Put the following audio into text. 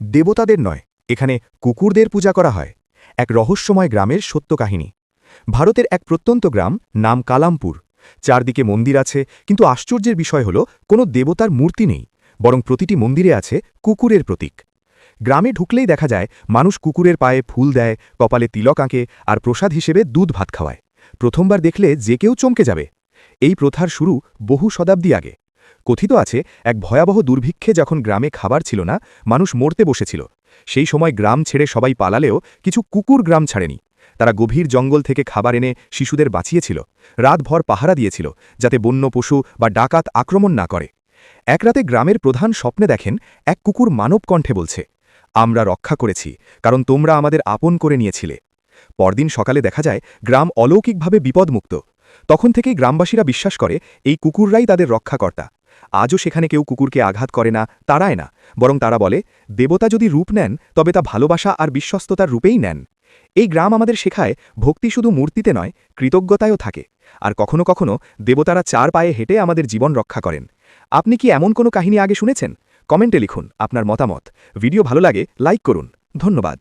দেবতাদের নয়, এখানে কুকুরদের পূজা করা হয়, এক রহস্যময় গ্রামের সত্য কাহিনী ভারতের এক প্রত্যন্ত গ্রাম নাম কালামপুর। চারদিকে মন্দির আছে, কিন্তু আশ্চর্যের বিষয় হল, কোনো দেবতার মূর্তি নেই, বরং প্রতিটি মন্দিরে আছে কুকুরের প্রতীক। গ্রামে ঢুকলেই দেখা যায়, মানুষ কুকুরের পায়ে ফুল দেয়, কপালে তিলক আঁকে আর প্রসাদ হিসেবে দুধ ভাত খাওয়ায়। প্রথমবার দেখলে যে কেউ চমকে যাবে। এই প্রথার শুরু বহু শতাব্দী আগে। কথিত আছে, এক ভয়াবহ দুর্ভিক্ষে যখন গ্রামে খাবার ছিল না, মানুষ মরতে বসেছিল। সেই সময় গ্রাম ছেড়ে সবাই পালালেও কিছু কুকুর গ্রাম ছাড়েনি। তারা গভীর জঙ্গল থেকে খাবার এনে শিশুদের বাঁচিয়েছিল। রাতভর পাহারা দিয়েছিল, যাতে বন্য পশু বা ডাকাত আক্রমণ না করে। এক রাতে গ্রামের প্রধান স্বপ্নে দেখেন, এক কুকুর মানব কণ্ঠে বলছে, আমরা রক্ষা করেছি, কারণ তোমরা আমাদের আপন করে নিয়েছিলে। পরদিন সকালে দেখা যায়, গ্রাম অলৌকিকভাবে বিপদমুক্ত। তখন থেকেই গ্রামবাসীরা বিশ্বাস করে, এই কুকুররাই তাদের রক্ষাকর্তা। আজও সেখানে কেউ কুকুরকে আঘাত করে না, তাড়ায় না, বরং তারা বলে, দেবতা যদি রূপ নেন, তবে তা ভালোবাসা আর বিশ্বস্ততার রূপেই নেন। এই গ্রাম আমাদের শেখায়, ভক্তি শুধু মূর্তিতে নয়, কৃতজ্ঞতায়ও থাকে। আর কখনো কখনো দেবতারা চার পায়ে হেঁটে আমাদের জীবন রক্ষা করেন। আপনি কি এমন কোনো কাহিনী আগে শুনেছেন? কমেন্টে লিখুন আপনার মতামত। ভিডিও ভালো লাগে, লাইক করুন। ধন্যবাদ।